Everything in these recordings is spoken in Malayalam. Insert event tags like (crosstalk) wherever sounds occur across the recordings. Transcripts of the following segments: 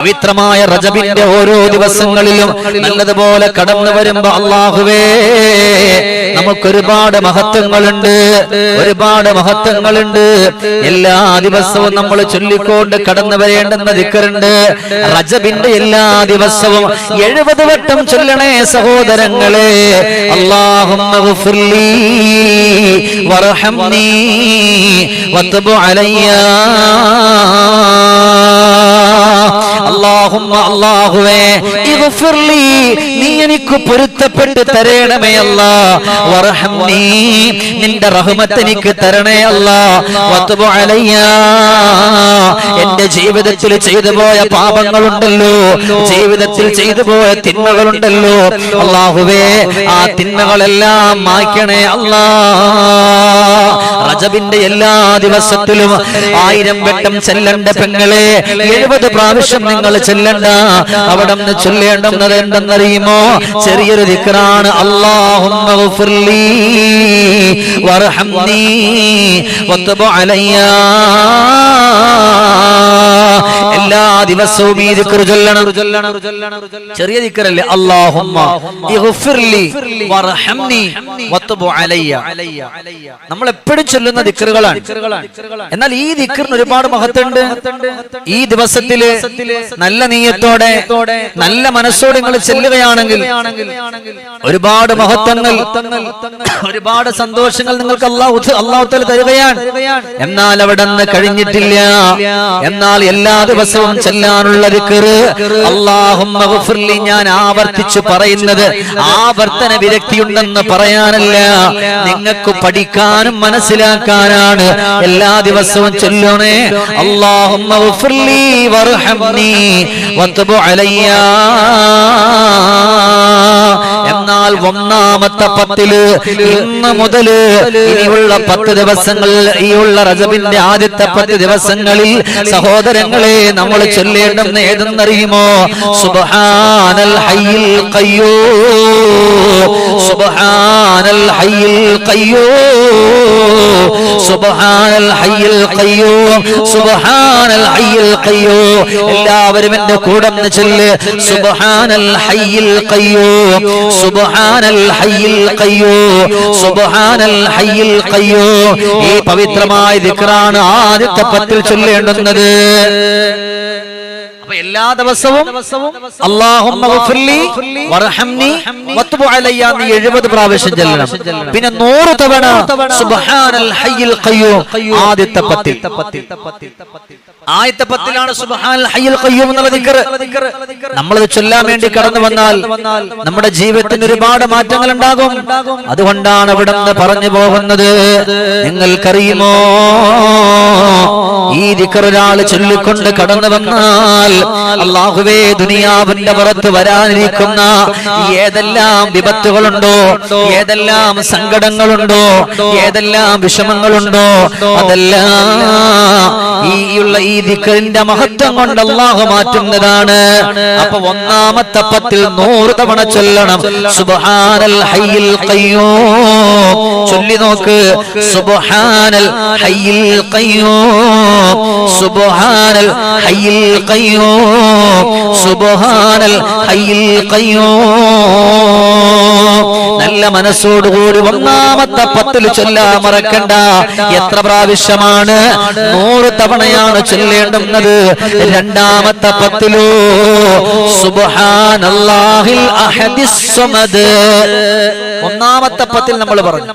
പവിത്രമായ റജബിന്റെ ഓരോ ദിവസങ്ങളിലും നല്ലതുപോലെ കടന്നു വരുമ്പോ അള്ളാഹുവേ നമുക്കൊരുപാട് മഹത്വങ്ങളുണ്ട് ഒരുപാട് മഹത്വങ്ങളുണ്ട്. എല്ലാ ദിവസവും നമ്മൾ ചൊല്ലിക്കൊണ്ട് കടന്നു വരേണ്ടെന്ന ദിക്കറുണ്ട്. റജബിന്റെ എല്ലാ ദിവസവും എഴുപത് വട്ടം ചൊല്ലണേ സഹോദരങ്ങളെ. അള്ളാഹും അള്ളാഹുവേ നീ എനിക്ക് പൊരുത്തപ്പെട്ട് തരണമേ അല്ല. നിന്റെ റഹ്മത്ത് എനിക്ക് തരണേ അല്ല. അലയ്യ. എന്റെ ജീവിതത്തിൽ ചെയ്തു പോയ പാപങ്ങളുണ്ടല്ലോ. ജീവിതത്തിൽ ചെയ്തു പോയ തിന്മകളുണ്ടല്ലോ. അള്ളാഹുവേ ആ തിന്മകളെല്ലാം മായ്ക്കണേ അല്ലാ. റജബിന്റെ എല്ലാ ദിവസത്തിലും ആയിരം വട്ടം ചെല്ലണ്ട പെങ്ങളെ എഴുപത് പ്രാവശ്യം നിങ്ങൾ ചെല്ലണ്ട. അവിടെ നിന്ന് ചൊല്ലേണ്ടുന്നത് എന്തെന്നറിയുമോ ചെറിയൊരു ദിക്റാണ് അള്ളാഹുമ്മ വർഹംനി വത്ബു അലയ്യാ ദിവസവും ഈ ദിക്ർ ചൊല്ലണം. ചെറിയ ദിക്റല്ലേ? അല്ലാഹുമ്മ ഇഗ്ഫിർലി വർഹംനി വത്ബു അലയ്യ. നമ്മൾ എപ്പോഴും ചൊല്ലുന്ന ദിക്റുകളാണ്. എന്നാൽ ഈ ദിക്റിന് ഒരുപാട് മഹത്തുണ്ട്. ഈ ദിവസത്തിൽ നല്ല നീയത്തോടെ നല്ല മനസ്സോടെ നിങ്ങൾ ചെല്ലുകയാണെങ്കിൽ ഒരുപാട് മഹത്വങ്ങൾ (coughs) ഒരുപാട് സന്തോഷങ്ങൾ നിങ്ങൾക്ക് അള്ളാഹു അള്ളാഹുത്തൽ തരികയാണ്. എന്നാൽ അവിടെ നിന്ന് കഴിഞ്ഞിട്ടില്ല. എന്നാൽ എല്ലാ ദിവസവും ചെല്ലാനുള്ള ദിക്റ് അള്ളാഹുമ്മ ഞാൻ ആവർത്തിച്ചു പറയുന്നത് ആവർത്തന വിരക്തിയുണ്ടെന്ന് പറയാനല്ല. നിങ്ങൾക്ക് പഠിക്കാനും മനസ്സിലാക്കാനാണ്. എല്ലാ ദിവസവും ചൊല്ലണേ. വത്ബു അലയ്യാ. എന്നാൽ ഒന്നാമത്തെ പത്തിൽ ഇന്ന് മുതൽ ഇനിയുള്ള പത്ത് ദിവസങ്ങൾ ഈയുള്ള റജബിന്റെ ആദ്യത്തെ പത്ത് ദിവസങ്ങളിൽ സഹോദരങ്ങളെ നമ്മൾ ചൊല്ലേണ്ടെന്ന് ഏതെന്നറിയുമോ? സുബ്ഹാനൽ ഹയ്യിൽ കയ്യോ സുബ്ഹാനൽ ഹയ്യിൽ കയ്യോ സുബ്ഹാനൽ ഹയ്യിൽ കയ്യോ സുബ്ഹാനൽ ഹയ്യിൽ കയ്യോ എല്ലാവരും എന്റെ കൂടെ ചൊല്ല്. സുബഹാനൽ ഹയ്യിൽ കയ്യോ സുബ്ഹാനൽ ഈ പവിത്രമായ ദിക്റാണ് ആദ്യത്തെ പത്തിൽ ചൊല്ലേണ്ടുന്നത്. അപ്പൊ എല്ലാ ദിവസവും അല്ലാഹുമ്മ എഴുപത് വത്ബു അലയ്യ എന്ന് 70 പ്രാവശ്യം ചെല്ലണം. പിന്നെ 100 തവണ സുബ്ഹാനൽ ഹയ്യിൽ ഖയ്യൂം ആദ്യത്തെ പത്തിൽ. ആദ്യത്തെ പത്തിലാണ് നമ്മളത് ചൊല്ലാൻ വേണ്ടി കടന്നു വന്നാൽ നമ്മുടെ ജീവിതത്തിന് ഒരുപാട് മാറ്റങ്ങൾ ഉണ്ടാകും. അതുകൊണ്ടാണ് ഇവിടെ നിന്ന് പറഞ്ഞു പോകുന്നത്. നിങ്ങൾക്കറിയുമോ? ഈ ദിക്കറൊരാൾ ചൊല്ലിക്കൊണ്ട് കടന്നു വന്നാൽ അള്ളാഹുവേ ദുനിയാവിന്റെ പുറത്ത് വരാനിരിക്കുന്ന ഏതെല്ലാം വിപത്തുകളുണ്ടോ ഏതെല്ലാം സങ്കടങ്ങളുണ്ടോ ഏതെല്ലാം വിഷമങ്ങളുണ്ടോ അതെല്ലാം ഈ ഉള്ള ഈ ദിക്കറിന്റെ മഹത്വം കൊണ്ട് അള്ളാഹു മാറ്റുന്നതാണ്. അപ്പൊ ഒന്നാമത്തെ പത്തിൽ നൂറ് തവണ ചൊല്ലണം. സുബ്ഹാനൽ ഹയ്യിൽ ഖയ്യൂം. ചൊല്ലി നോക്ക്. സുബ്ഹാനൽ ഹയ്യിൽ ഖയ്യൂം. സുബ്ഹാനൽ ഹയ്യിൽ ഖയ്യൂം. സുബ്ഹാനൽ ഹയ്യിൽ ഖയ്യൂം. നല്ല മനസ്സോടുകൂടി ഒന്നാമത്തെ പത്തിൽ ചൊല്ലാ മറക്കണ്ട. എത്ര പ്രാവശ്യമാണ് നൂറ് തവണയാണ് ചൊല്ലേണ്ടുന്നത്? രണ്ടാമത്തെ പത്തിലോ സമദ് ഒന്നാമത്തെ പത്തിൽ നമ്മൾ പറഞ്ഞു.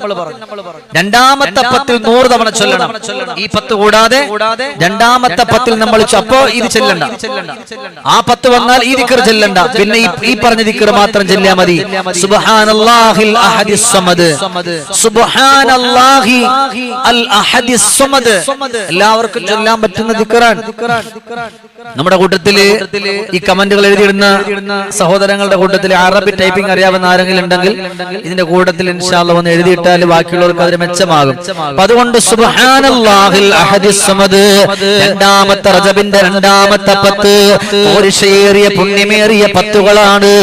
രണ്ടാമത്തെ പത്തിൽ നൂറ് തവണ ചൊല്ലണം. ഈ പത്ത് കൂടാതെ രണ്ടാമത്തെ പത്തിൽ നമ്മൾ അപ്പോ ഇത് ചെല്ലണ്ട. ആ പത്ത് വന്നാൽ ഈ ദിക്കർ ചെല്ലണ്ട. പിന്നെ ഈ- പറഞ്ഞ ദിക്കർ മാത്രം ചെല്ലിയാ മതി. സുബ്ഹാനല്ലാഹിൽ അഹദിസ് സമദ് സുബ്ഹാനല്ലാഹി അൽ അഹദിസ് സമദ് എല്ലാവർക്കും ചൊല്ലാൻ പറ്റുന്ന ദിക്റാണ് നമ്മുടെ കൂട്ടത്തിൽ ഈ കമന്റുകൾ എഴുതിയിടുന്ന സഹോദരങ്ങളുടെ കൂട്ടത്തിൽ അറബി ടൈപ്പിംഗ് അറിയാവുന്ന ആരെങ്കിലും ഉണ്ടെങ്കിൽ ഇതിന്റെ കൂട്ടത്തിൽ ഇൻഷാല്ല ഒന്ന് എഴുതിയിട്ടാൽ ബാക്കിയുള്ളവർക്ക് അതിന് മെച്ചമാകും. അപ്പൊ അതുകൊണ്ട് സുബ്ഹാനല്ലാഹിൽ അഹദിസ് സമദ് രണ്ടാമത്തെ റജബിന്റെ രണ്ടാമത്തെ പത്ത്. പോരിഷയേറിയ പുണ്യമേറിയ പത്തുകളാണ്.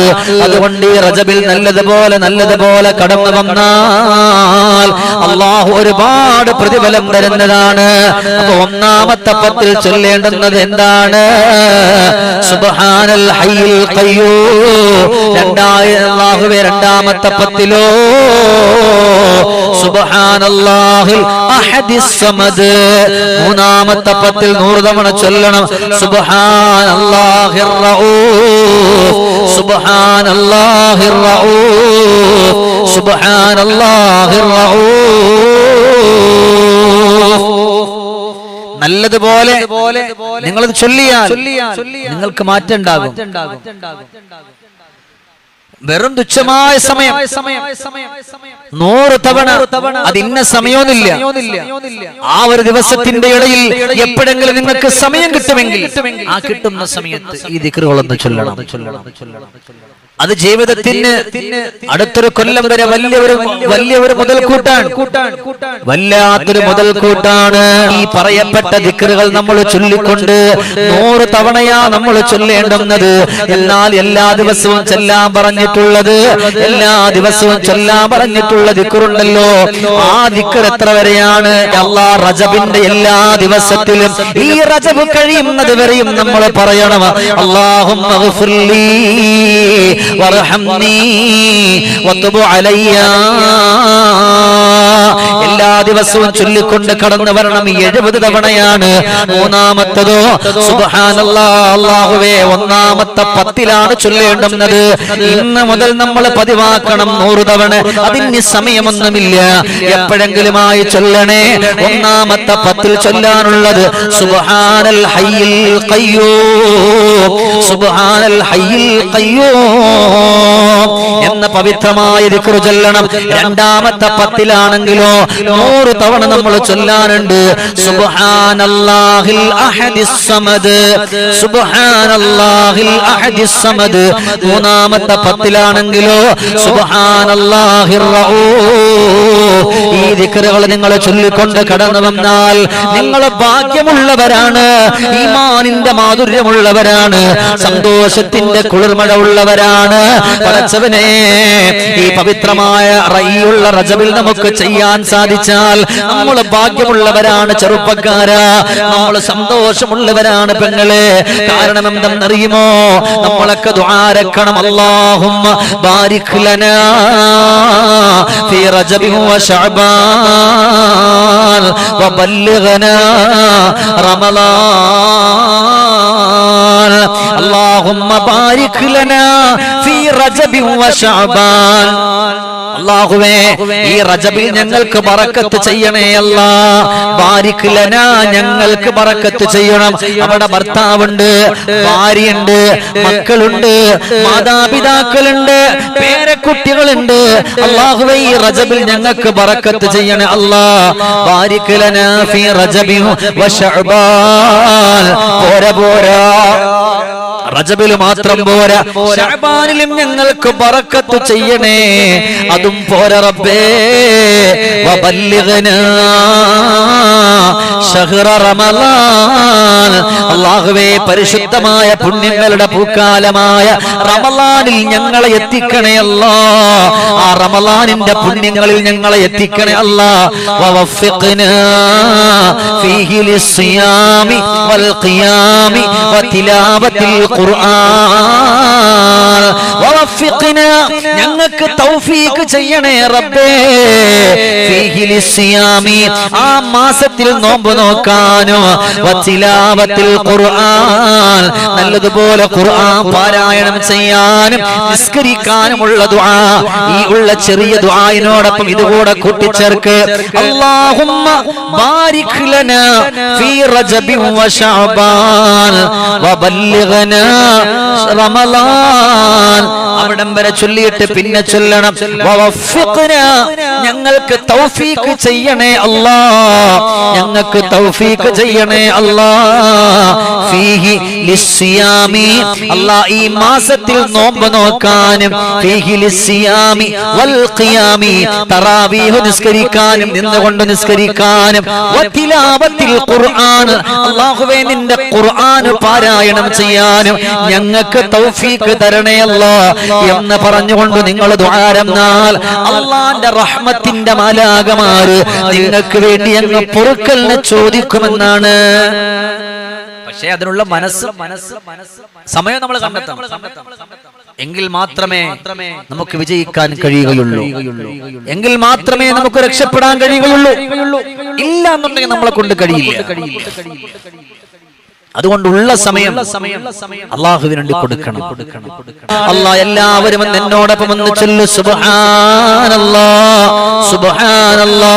അതുകൊണ്ട് ഈ റജബിൽ നല്ലതുപോലെ നല്ലതുപോലെ പോലെ കടന്നു വന്നാൽ അള്ളാഹു ഒരുപാട് പ്രതിഫലം തരുന്നതാണ്. അപ്പൊ ഒന്നാമത്തെ പത്തിൽ ചൊല്ലേണ്ടുന്നത് എന്താണ്? സുബ്ഹാനൽ ഹയ്യിൽ രണ്ടാമത്തെ പത്തിലോ? അഹദിസ് സമദ് മൂന്നാമത്തെ പത്തിൽ നൂറ് തവണ ചൊല്ലണം. സുബഹാനല്ലാഹിർ റഊഫ്. സുബഹാനല്ലാഹിർ റഊഫ്. നല്ലതുപോലെ നിങ്ങൾ ചൊല്ലിയാൽ നിങ്ങൾക്ക് മാറ്റം ഉണ്ടാകും വെറും തുച്ഛമായ സമയം. നൂറ് തവണ. അത് ഇന്ന സമയമൊന്നുമില്ല. ആ ഒരു ദിവസത്തിന്റെ ഇടയിൽ എപ്പോഴെങ്കിലും നിങ്ങൾക്ക് സമയം കിട്ടുമെങ്കിൽ ആ കിട്ടുന്ന സമയത്ത് ഈ ദിക്കറുകളൊന്ന് ചൊല്ലണം. അത് ജീവിതത്തിന് അടുത്തൊരു കൊല്ലം വരെ വലിയൊരു വലിയൊരു മുതൽക്കൂട്ടാണ്. വല്ലാത്തൊരു മുതൽക്കൂട്ടാണ്. ഈ പറയപ്പെട്ട ദിക്കറുകൾ നമ്മൾ ചൊല്ലിക്കൊണ്ട് നൂറ് തവണയാ നമ്മൾ ചൊല്ലേണ്ടുന്നത്. എന്നാൽ എല്ലാ ദിവസവും ചെല്ലാൻ പറഞ്ഞിട്ടുള്ളത് എല്ലാ ദിവസവും ചൊല്ലാൻ പറഞ്ഞിട്ടുള്ള ദിക്കറുണ്ടല്ലോ. ആ ദിക്കർ എത്ര വരെയാണ്? അള്ളാ റജബിന്റെ എല്ലാ ദിവസത്തിലും ഈ റജബ് കഴിയുന്നത് വരെയും നമ്മൾ പറയണം. അള്ളാഹും വതുബ് അലയ്യ. എല്ലാ ദിവസവും ചൊല്ലിക്കൊണ്ട് കടന്നു വരണം എഴുപത് തവണയാണ് മൂന്നാമത്തതോ? സുബ്ഹാനല്ലാ അല്ലാഹുവേ ഒന്നാമത്തെ പത്തിലാണ് ചൊല്ലേണ്ടുന്നത്. ഇന്ന് മുതൽ നമ്മൾ പതിവാക്കണം നൂറ് തവണ. അതിന് സമയമൊന്നുമില്ല. എപ്പോഴെങ്കിലുമായി ചൊല്ലണേ. ഒന്നാമത്തെ പത്തിൽ ചൊല്ലാനുള്ളത് സുബ്ഹാനൽ ഹയ്യിൽ ഖയ്യൂം. സുബ്ഹാനൽ ഹയ്യിൽ ഖയ്യൂം. എന്ന പവിത്രമായ ദിക്റു ചൊല്ലണം. രണ്ടാമത്തെ പത്തിലാണെങ്കിലോ നൂറ് തവണ നമ്മൾ ചൊല്ലാനുണ്ട്. സുബ്ഹാനല്ലാഹിൽ അഹദിസ് സമദ് സുബ്ഹാനല്ലാഹിൽ അഹദിസ് സമദ് മൂന്നാമത്തെ പത്തിലാണെങ്കിലോ സുബ്ഹാനല്ലാഹിർ റഊഫ്. ഈ ദിക്റുകൾ നിങ്ങൾ ചൊല്ലിക്കൊണ്ട് കടന്നു വന്നാൽ നിങ്ങൾ ഭാഗ്യമുള്ളവരാണ് ഈമാനിന്റെ മാധുര്യമുള്ളവരാണ് സന്തോഷത്തിന്റെ കുളിർമഴ ഉള്ളവരാണ് പടച്ചവനെ ഈ പവിത്രമായ റയ്യുള്ള റജബിൽ നമുക്ക് ചെയ്യാൻ സാധിച്ചാൽ നമ്മൾ ഭാഗ്യമുള്ളവരാണ് ചെറുപ്പക്കാരാ. നമ്മൾ സന്തോഷമുള്ളവരാണ് പെങ്ങളെ. കാരണം എന്തെന്നറിയുമോ? നമ്മളൊക്കെ ദ്വാരക്കണം അള്ളാഹും ബാരിക് ലനാ ഫീ റജബി വശഅബാൻ വബല്ലിഗ്നാ റമളാൻ اللهم بارك لنا في رجب وشعبان അള്ളാഹുവേ ഈ റജബിൽ ഞങ്ങൾക്ക് ബറക്കത്ത് ചെയ്യണേ അല്ല ബാരിക് ലന ഞങ്ങൾക്ക് ബറക്കത്ത് ചെയ്യണം അവിടെ ഭർത്താവുണ്ട് ഭാര്യയുണ്ട് മക്കളുണ്ട് മാതാപിതാക്കളുണ്ട് പേരക്കുട്ടികളുണ്ട് അള്ളാഹുവേ ഈ റജബിൽ ഞങ്ങൾക്ക് ബറക്കത്ത് ചെയ്യണേ അല്ലാ ബാരിക് ലന ഫീ റജബി വശഅബാൻ പോരാ പോരാ റജബിൽ മാത്രം പോരാ. ഷഅബാനിലും ഞങ്ങൾക്ക് ബറക്കത്ത് ചെയ്യണേ. അതും പോര റബ്ബേ. വബല്ലിഗ്നാ. ഷഹ്റ റമളാൻ അല്ലാഹുവേ പരിശുദ്ധമായ പുണ്യങ്ങളുടെ പൂക്കാലമായ റമളാനിൽ ഞങ്ങളെ എത്തിക്കണേ അല്ലാ. ആ റമളാനിന്റെ പുണ്യങ്ങളിൽ ഞങ്ങളെ എത്തിക്കണേ അല്ലാ. വവഫിഖ്നാ ഫീഹി ലിസ്സിയാമി വൽ ഖിയാമി വതിലാവത്തിൽ ഖുർആൻ. ഞങ്ങൾക്ക് തൗഫീഖ് ചെയ്യണേ റബ്ബേ. ആ മാസത്തിൽ നോമ്പ് നോക്കാനോ വത്തിലാവത്തിൽ ഖുർആൻ നല്ലതുപോലെ ഖുർആൻ പാരായണം ചെയ്യാനും നിസ്കരിക്കാനുമുള്ള ദുആ ഈ ഉള്ള ചെറിയ ദുആയിനോടൊപ്പം ഇതുകൂടെ കൂട്ടിച്ചേർക്ക്. അല്ലാഹുമ്മ ബാരിക് ലനാ ഫീ റജബി വ വശഅബാൻ വബല്ലിഗ്നാ റമളാൻ അവിടം വരെ ചൊല്ലിയിട്ട് പിന്നെ ചൊല്ലണം. ഞങ്ങൾക്ക് തൗഫീഖ് ചെയ്യണേ അല്ലാ. ഞങ്ങൾക്ക് തൗഫീഖ് ചെയ്യണേ അല്ലാ. ഫീഹി ലിസ്സിയാമി. അല്ലാ ഈ മാസത്തിൽ നോമ്പ് നോക്കാനും ഫീഹി ലിസ്സിയാമി വൽ ഖിയാമി. തറാവീഹ് നിസ്കരിക്കാനും നിന്നുകൊണ്ട് നിസ്കരിക്കാനും വതിലാവത്തിൽ ഖുർആൻ. അല്ലാഹുവേ നിന്റെ ഖുർആൻ പാരായണം ചെയ്യാനും ഞങ്ങൾക്ക് തൗഫീഖ് തരണേ അല്ലാ. എന്ന് പറഞ്ഞുകൊണ്ട് നിങ്ങൾ ദ്വാരന്നാൽ അള്ളാന്റെ റഹ്മത്തിന്റെ മാലാകമാര് നിങ്ങൾക്ക് വേണ്ടി അങ്ങ് പൊറുക്കലിനെ ചോദിക്കുമെന്നാണ്. പക്ഷേ അതിനുള്ള മനസ്സ് മനസ്സ് മനസ്സ് സമയം നമ്മൾ കണ്ടെത്തണം. എങ്കിൽ മാത്രമേ നമുക്ക് വിജയിക്കാൻ കഴിയുകയുള്ളൂ. എങ്കിൽ മാത്രമേ നമുക്ക് രക്ഷപ്പെടാൻ കഴിയുകയുള്ളൂ. ഇല്ല എന്നുണ്ടെങ്കിൽ നമ്മളെ കൊണ്ട് കഴിയില്ല. അതുകൊണ്ടുള്ള സമയം അള്ളാഹുവിന് വേണ്ടി കൊടുക്കണം. അള്ളാഹ് എല്ലാവരും എന്നോടൊപ്പം ഒന്ന് ചൊല്ലു. സുബഹാനല്ലാ സുബ്ഹാനല്ലാ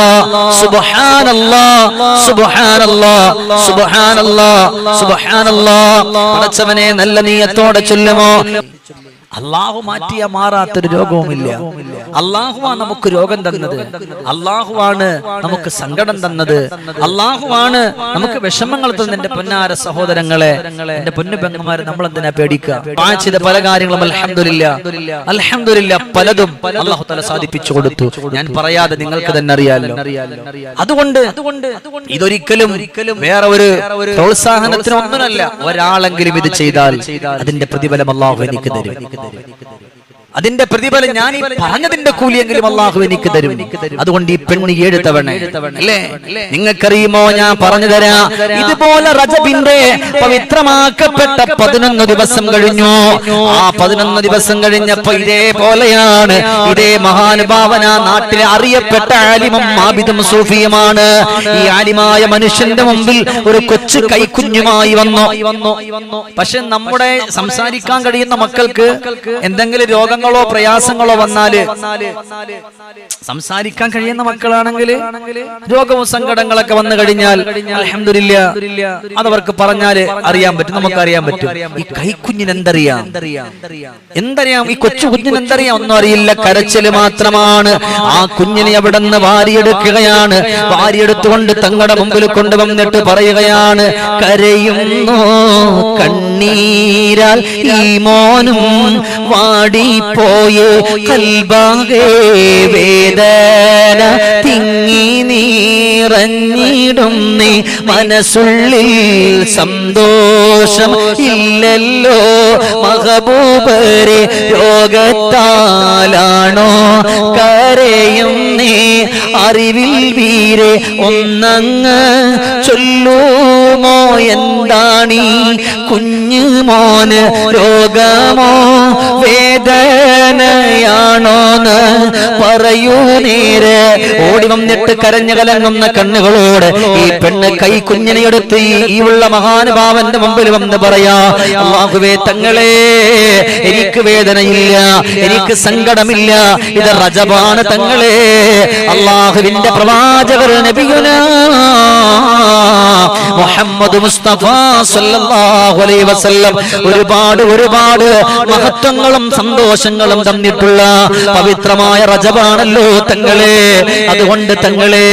സുബ്ഹാനല്ലാ സുബ്ഹാനല്ലാ സുബ്ഹാനല്ലാ സുബ്ഹാനല്ലാ. പടച്ചവനെ നല്ല നീയത്തോടെ ചൊല്ലുമോ? അള്ളാഹു മാറ്റിയ മാറാത്തൊരു രോഗവുമില്ല. അള്ളാഹുവാണ് നമുക്ക് രോഗം തന്നത്. അള്ളാഹുവാണ് നമുക്ക് സങ്കടം തന്നത്. അള്ളാഹുവാണ് നമുക്ക് വിഷമങ്ങൾ തന്ന എന്റെ പൊന്നാര സഹോദരങ്ങളെ എന്റെ പൊന്നു പെങ്ങന്മാരെ നമ്മൾ എന്തിനാ പേടിക്കുക ചെയ്ത പല കാര്യങ്ങളും അൽഹംദുലില്ല. അൽഹംദുലില്ല പലതും അള്ളാഹു തല സാധിപ്പിച്ചു കൊടുത്തു. ഞാൻ പറയാതെ നിങ്ങൾക്ക് തന്നെ അറിയാലോ. അതുകൊണ്ട് ഇതൊരിക്കലും വേറെ ഒരു പ്രോത്സാഹനത്തിന് ഒന്നിനല്ല ഒരാളെങ്കിലും ഇത് ചെയ്താൽ അതിന്റെ പ്രതിഫലം അള്ളാഹു എനിക്ക് തരും. 对。അതിന്റെ പ്രതിഫലം ഞാൻ ഈ പറഞ്ഞതിന്റെ കൂലിയെങ്കിലും അള്ളാഹു എനിക്ക് തരും. അതുകൊണ്ട് ഈ പെണ്ണ് ഏഴ് തവണ അല്ലേ? നിങ്ങൾക്കറിയുമോ? ഞാൻ പറഞ്ഞു തരാ. ഇതുപോലെ റജബിന്റെ പവിത്രമാക്കപ്പെട്ട പതിനൊന്ന് ദിവസം കഴിഞ്ഞു? ആ പതിനൊന്ന് ദിവസം കഴിഞ്ഞപ്പോ ഇതേപോലെയാണ്. ഇതേ മഹാനുഭാവന നാട്ടിലെ അറിയപ്പെട്ട ആലിമും ആബിദും സൂഫിയുമാണ്. ഈ ആലിമായ മനുഷ്യന്റെ മുമ്പിൽ ഒരു കൊച്ചു കൈക്കുഞ്ഞുമായി വന്നു. പക്ഷെ നമ്മുടെ സംസാരിക്കാൻ കഴിയുന്ന മക്കൾക്ക് എന്തെങ്കിലും രോഗങ്ങളോ പ്രയാസങ്ങളോ വന്നാൽ സംസാരിക്കാൻ കഴിയുന്ന മക്കളാണെങ്കിൽ രോഗവും സങ്കടങ്ങളൊക്കെ വന്നു കഴിഞ്ഞാൽ അതവർക്ക് പറഞ്ഞാൽ അറിയാൻ പറ്റും നമുക്ക് അറിയാൻ പറ്റും. ഈ കൈക്കുഞ്ഞിന് എന്തറിയാം? എന്തറിയാം? ഈ കൊച്ചു കുഞ്ഞിന് എന്തറിയാം? ഒന്നും അറിയില്ല. കരച്ചിൽ മാത്രമാണ്. ആ കുഞ്ഞിനെ അവിടെ നിന്ന് വാരിയെടുക്കുകയാണ്. വാരിയെടുത്തുകൊണ്ട് തങ്ങളുടെ മുമ്പിൽ കൊണ്ടുവന്നിട്ട് പറയുകയാണ് കരയുന്നു കണ്ണീരാൽ ഈ മോനും വാടിപ്പോയേ കൽബാകെ വേദന തിങ്ങി നീറഞ്ഞിടും നീ മനസ്സുള്ളിൽ സന്തോഷം ഇല്ലല്ലോ മഹബൂബരെ രോഗത്താലാണോ കരയും നീ? അറിവിൽ വീരെ ഒന്നങ്ങ് ചൊല്ലുമോ എന്താണീ കുഞ്ഞു മോന് രോഗമോ? വേദനയാണോന്ന് പറയൂ നേരെ. ഓടി വന്നിട്ട് കരഞ്ഞു കലങ്ങുന്ന കണ്ണുകളോട് ഈ പെണ്ണ് കൈ കുഞ്ഞിനെ എടുത്ത് ഈ ഉള്ള മഹാനുഭാവന്റെ മുമ്പിൽ വന്ന് പറയാ തങ്ങളെ എനിക്ക് വേദനയില്ല എനിക്ക് സങ്കടമില്ല ഇത് റജബാണ് തങ്ങളെ. അള്ളാഹുവിന്റെ പ്രവാചകർ നബിയുന മുഹമ്മദ് മുസ്തഫ സല്ലല്ലാഹു അലൈഹി വസല്ലം ഒരുപാട് ഒരുപാട് മഹത്വങ്ങളും സന്തോഷങ്ങളും തന്നിട്ടുള്ള പവിത്രമായ റജബാണല്ലോ തങ്ങളെ. അതുകൊണ്ട് തങ്ങളെ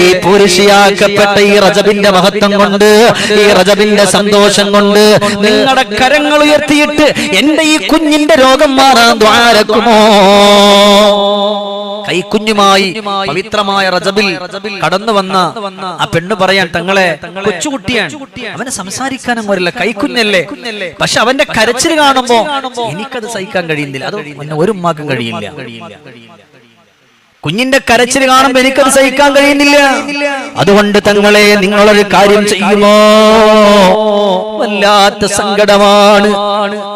ഈ പുരുഷിയാക്കപ്പെട്ട ഈ റജബിന്റെ മഹത്വം കൊണ്ട് ഈ റജബിന്റെ സന്തോഷം കൊണ്ട് നിങ്ങളുടെ കരങ്ങൾ ഉയർത്തിയിട്ട് എന്റെ ഈ കുഞ്ഞിന്റെ രോഗം മാറാൻ ദ്വാരക്കുമോ? കൈക്കുഞ്ഞുമായി പവിത്രമായ റജബിൽ കടന്നു വന്ന ആ പെണ്ണ് പറയാൻ തങ്ങളെ കൊച്ചുകുട്ടിയാണ്. അവനെ സംസാരിക്കാനും വരില്ല. കൈക്കുഞ്ഞല്ലേ? പക്ഷെ അവന്റെ കരച്ചിൽ കാണുമ്പോ എനിക്കത് സഹിക്കാൻ കഴിയുന്നില്ല. അത് ഒരു ഉമ്മാക്കും കഴിയില്ല. കുഞ്ഞിന്റെ കരച്ചിൽ കാണുമ്പോ എനിക്കത് സഹിക്കാൻ കഴിയുന്നില്ല. അതുകൊണ്ട് തങ്ങളെ നിങ്ങളൊരു കാര്യം ചെയ്യുമോ? വല്ലാത്ത സങ്കടമാണ്.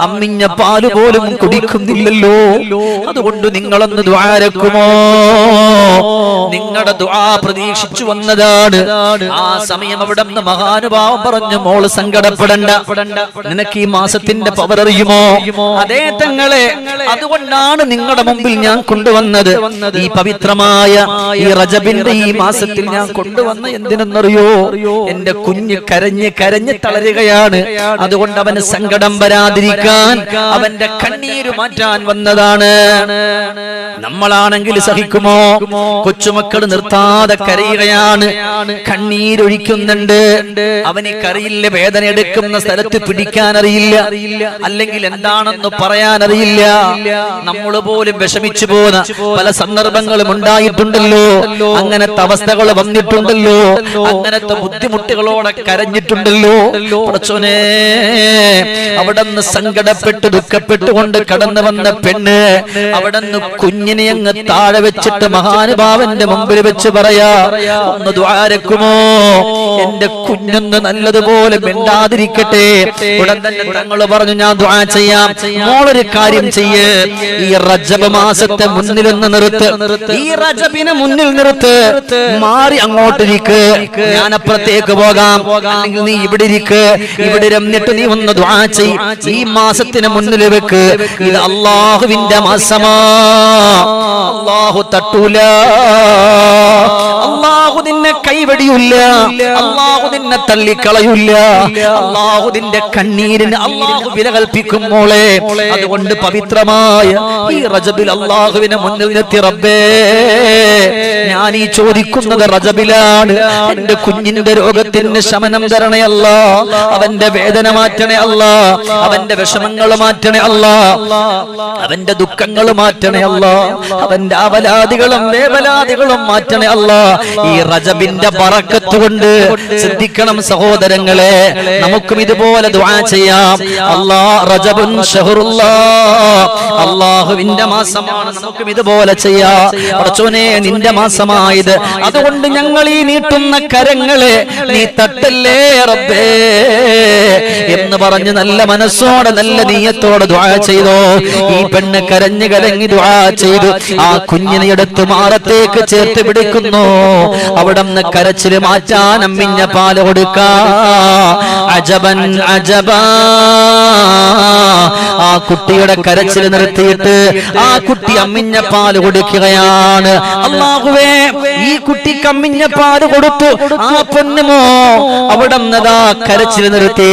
അമ്മിഞ്ഞ പാൽ പോലും കുടിക്കുന്നില്ലല്ലോ. അതുകൊണ്ട് നിങ്ങളൊന്ന് ദ്വാരക്കുമോ നിങ്ങളുടെ ദ്വാ പ്രതീക്ഷിച്ചു വന്നതാണ്. ആ സമയം അവിടെ നിന്ന് മഹാനുഭാവം പറഞ്ഞു മോൾ സങ്കടപ്പെടണ്ട. നിനക്ക് ഈ മാസത്തിന്റെ പവർ അറിയുമോ? അതേ തങ്ങളെ അതുകൊണ്ടാണ് നിങ്ങളുടെ മുമ്പിൽ ഞാൻ കൊണ്ടുവന്നത്. ഈ പവിത്രമായ ഈ റജബിന്റെ ഈ മാസത്തിൽ ഞാൻ കൊണ്ടുവന്ന എന്തിനെന്നറിയോ? എന്റെ കുഞ്ഞ് കരഞ്ഞ് കരഞ്ഞ് തളരുകയാണ്. അതുകൊണ്ട് അവന് സങ്കടം വരാതിരിക്കാൻ അവന്റെ കണ്ണീര് മാറ്റാൻ വന്നതാണ്. നമ്മളാണെങ്കിൽ സഹിക്കുമോ? കൊച്ചുമക്കൾ നിർത്താതെ കരയുകയാണ്. കണ്ണീരൊഴിക്കുന്നുണ്ട്. അവന് കറിയില്ല വേദന എടുക്കുന്ന സ്ഥലത്ത് പിടിക്കാൻ അറിയില്ല അല്ലെങ്കിൽ എന്താണെന്ന് പറയാൻ അറിയില്ല നമ്മൾ പോലും വിഷമിച്ചു പോകുന്ന പല സന്ദർഭങ്ങളും ഉണ്ടായിട്ടുണ്ടല്ലോ അങ്ങനത്തെ അവസ്ഥകൾ വന്നിട്ടുണ്ടല്ലോ. അങ്ങനത്തെ ബുദ്ധിമുട്ടുകളോടെ കരഞ്ഞിട്ടുണ്ടല്ലോ. കുറച്ചോനെ അവിടെ നിന്ന് സങ്കടപ്പെട്ട് ദുഃഖപ്പെട്ടുകൊണ്ട് കടന്നു വന്ന പെണ്ണ് അവിടെ നിന്ന് കുഞ്ഞിനെ അങ്ങ് താഴെ വെച്ചിട്ട് മഹാനുഭാവന്റെ മുമ്പിൽ വെച്ച് പറയാ ഒന്ന് ദ്വാരക്കുമോ? എന്റെ കുഞ്ഞൊന്ന് നല്ലതുപോലെ മിണ്ടാതിരിക്കട്ടെ. ഉടൻ തന്നെ തങ്ങൾ പറഞ്ഞു ഞാൻ ദ്വാ ചെയ്യാം. മോളൊരു കാര്യം ചെയ്യേ. ഈ റജബ് മാസത്തെ മുന്നിലൊന്ന് നിർത്ത്. ഈ റജബിനെ മുന്നിൽ നിർത്ത്. മാറി അങ്ങോട്ടിരിക്ക്. ഞാൻ അപ്പുറത്തേക്ക് പോകാം. അല്ലെങ്കിൽ നീ ഇവിടെ ഇരിക്ക്. ഇവിടെ രംഗിട്ട് നീ ഒന്ന് ദ്വാ ചെയ് ഈ മാസത്തിന് മുന്നിൽ വെക്ക്. ഇത് അള്ളാഹുവിന്റെ മാസമാ. അള്ളാഹു തട്ടൂല. അള്ളാഹു നിന്നെ കൈവടിയില്ല അള്ളാഹു നിന്നെ തള്ളിക്കളയില്ല അള്ളാഹു നിന്റെ കണ്ണീരിന് അള്ളാഹു വില കൽപ്പിക്കും മോളെ. അതുകൊണ്ട് പവിത്രമായ ഈ റജബിൽ അള്ളാഹുവിനെ മുന്നിൽ നിർത്തി റബ്ബേ. ഞാൻ ഈ ചോദിക്കുന്നത് റജബിലാണ്. എന്റെ കുഞ്ഞിന്റെ രോഗത്തിന് ശമനം തരണേ അല്ല. അവന്റെ വേദന മാറ്റണേ അല്ല. അവന്റെ വിഷമങ്ങൾ മാറ്റണേ അല്ല. അവന്റെ ദുഃഖങ്ങൾ മാറ്റണേ അല്ല. അവന്റെ അവലാദികളും വേവലാദികളും മാറ്റണേ അല്ല. ഈ റജബിന്റെ പറക്കത്ത് കൊണ്ട് ശ്രദ്ധിക്കണം സഹോദരങ്ങളെ. നമുക്കും ഇതുപോലെ ദുആ ചെയ്യാം. അല്ലാ റജബുൻ ഷഹറുല്ലാ. അള്ളാഹുവിന്റെ മാസമാണ്. നമുക്കും ഇതുപോലെ ചെയ്യാ. കുറച്ചോനെ നിന്റെ മാസമായത്. അതുകൊണ്ട് ഞങ്ങൾ ഈ നീട്ടുന്ന കരങ്ങളെ നീ തട്ടല്ലേ റബ്ബേ. എന്ന് പറഞ്ഞ് നല്ല മനസ്സോടെ നല്ല നീയത്തോടെ ദ്വാ ചെയ്തോ. ഈ പെണ്ണ് കരഞ്ഞു കലങ്ങി ദ്വാ ചെയ്തു. ആ കുഞ്ഞിനെ എടുത്ത് മാറത്തേക്ക് ചേർത്ത് പിടിക്കുന്നു. അവിടെ നിന്ന് കരച്ചിൽ മാറ്റാൻ അമ്മിഞ്ഞ പാൽ കൊടുക്കാ. അജബൻ അജബ. ആ കുട്ടിയുടെ കരച്ചിൽ നിർത്തിയിട്ട് ആ കുട്ടി അമ്മിഞ്ഞ പാൽ കൊടുക്കുകയാണ് അള്ളാഹുവേ ഈ കുട്ടി കമ്മിഞ്ഞ പാൽ കൊടുത്തു. ആ പൊന്നുമോ? അവിടെ നിന്നതാ കരച്ചിൽ നിർത്തി.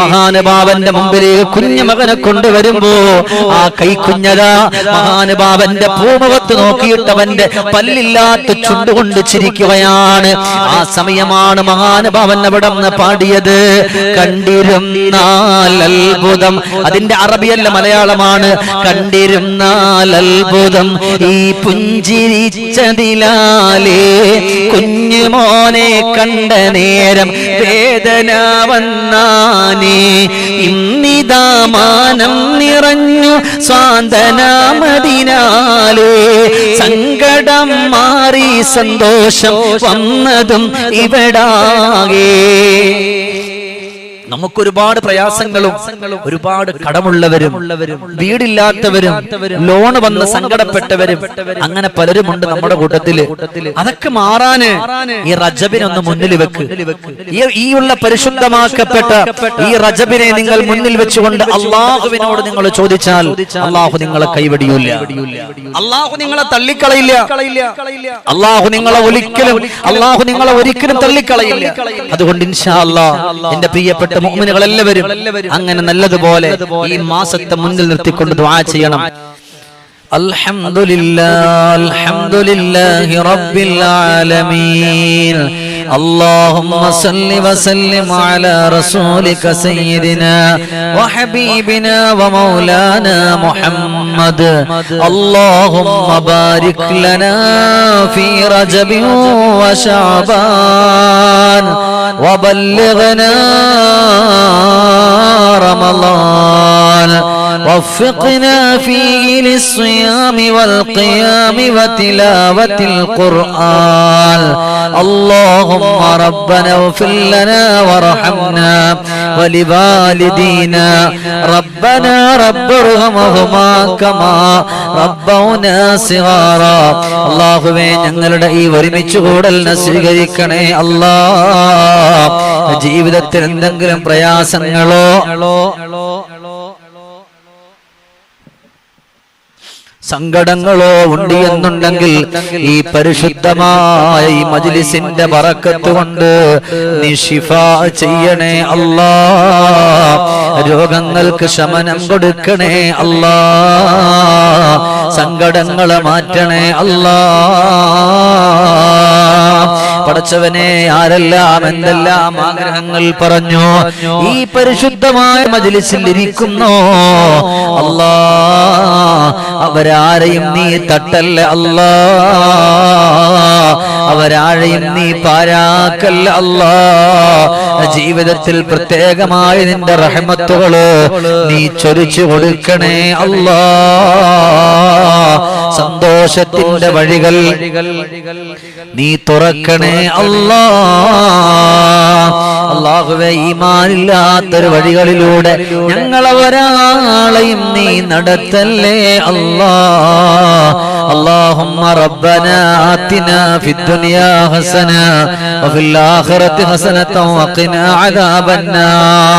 മഹാനുഭാവന്റെ മുമ്പിലേക്ക് കുഞ്ഞു മകനെ കൊണ്ടുവരുമ്പോ ആ കൈക്കുഞ്ഞതാ മഹാനുഭാവന്റെ പൂമുഖത്ത് നോക്കിയിട്ടവന്റെ പല്ലില്ലാത്ത ചുണ്ടുകൊണ്ട് ചിരിക്കുകയാണ്. ആ സമയമാണ് മഹാനുഭാവൻ അവിടെ നിന്ന് പാടിയത്. കണ്ടിരുന്നാൽ അത്ഭുതം അതിന്റെ അറബിയല്ല മലയാളമാണ്. കണ്ടിരുന്നാൽ അത്ഭുതം ഈ പുഞ്ചിരിച്ചതിലാലേ കുഞ്ഞുമോനെ കണ്ട നേരം വേദന വന്നാനേ. ഇന്നിതാ മാനം നിറഞ്ഞു സ്വാന്തനാമതിനാലേ സങ്കടം മാറി സന്തോഷം വന്നതും ഇവിടാകേ. നമുക്കൊരുപാട് പ്രയാസങ്ങളും ഒരുപാട് കടമുള്ളവരും വീടില്ലാത്തവരും ലോണ് വന്ന് സങ്കടപ്പെട്ടവരും അങ്ങനെ പലരുമുണ്ട് നമ്മുടെ കൂട്ടത്തിൽ. അതൊക്കെ മാറാന് ഈ റജബിനൊന്ന് മുന്നിൽ വെക്ക്. ഈ- ഉള്ള പരിശുദ്ധമാക്കപ്പെട്ട ഈ റജബിനെ നിങ്ങൾ മുന്നിൽ വെച്ചുകൊണ്ട് അള്ളാഹുവിനോട് നിങ്ങൾ ചോദിച്ചാൽ അള്ളാഹു നിങ്ങളെ കൈവടിയൂല. അള്ളാഹു നിങ്ങളെ തള്ളിക്കളയില്ല. അള്ളാഹു നിങ്ങളെ ഒരിക്കലും അള്ളാഹു നിങ്ങളെ ഒരിക്കലും തള്ളിക്കളയില്ല. അതുകൊണ്ട് ഇൻഷാ അള്ളാഹ് എന്റെ പ്രിയപ്പെട്ട മുഅ്മിനുകൾ എല്ലാവരും അങ്ങനെ നല്ലതുപോലെ ഈ മാസത്തെ മുന്നിൽ നിർത്തിക്കൊണ്ട് ദുആ ചെയ്യണം. الحمد لله الحمد لله رب العالمين اللهم صل وسلم على رسولك سيدنا وحبيبنا ومولانا محمد اللهم بارك لنا في رجب وشعبان وبلغنا رمضان وفقنا فيه للصيام والقيام وتلاوة القرآن اللهم ربنا اغفر لنا وارحمنا ولوالدينا ربنا رب ارحمهما كما ربونا صغارا അള്ളാഹുവേ ഞങ്ങളുടെ ഈ ഒരുമിച്ച് കൂടലിനെ സ്വീകരിക്കണേ അല്ലാ ജീവിതത്തിൽ എന്തെങ്കിലും പ്രയാസങ്ങളോ സങ്കടങ്ങളോ ഉണ്ട് എന്നുണ്ടെങ്കിൽ ഈ പരിശുദ്ധമായ ഈ മജ്ലിസിന്റെ ബറക്കത്ത് കൊണ്ട് നീ ശിഫ ചെയ്യണേ അല്ലാ. രോഗങ്ങൾക്ക് ശമനം കൊടുക്കണേ അല്ലാ. സങ്കടങ്ങളെ മാറ്റണേ അല്ലാ. പടച്ചവനെ ആരെല്ലാം എന്തെല്ലാം ആഗ്രഹങ്ങൾ പറഞ്ഞു ഈ പരിശുദ്ധമായ മജിലിസിൽ ഇരിക്കുന്നു? അല്ലാ അവരാരെയും നീ തട്ടല്ല? അല്ലാ അവരാരെയും നീ പാരാക്കല്ല? അല്ലാ ജീവിതത്തിൽ പ്രത്യേകമായി നിന്റെ റഹമത്തുകൾ നീ ചൊരിച്ചു കൊടുക്കണേ. അല്ലാ സന്തോഷത്തിന്റെ വഴികൾ നീ തുറക്കണേ അല്ലാ അള്ളാഹുവെ ഈമാനില്ലാത്തൊരു വഴികളിലൂടെ ഞങ്ങളവരാളെയും നീ നടത്തല്ലേ അല്ലാ اللهم ربنا آتنا في الدنيا حسنة وفي الآخرة حسنة وقنا عذاب النار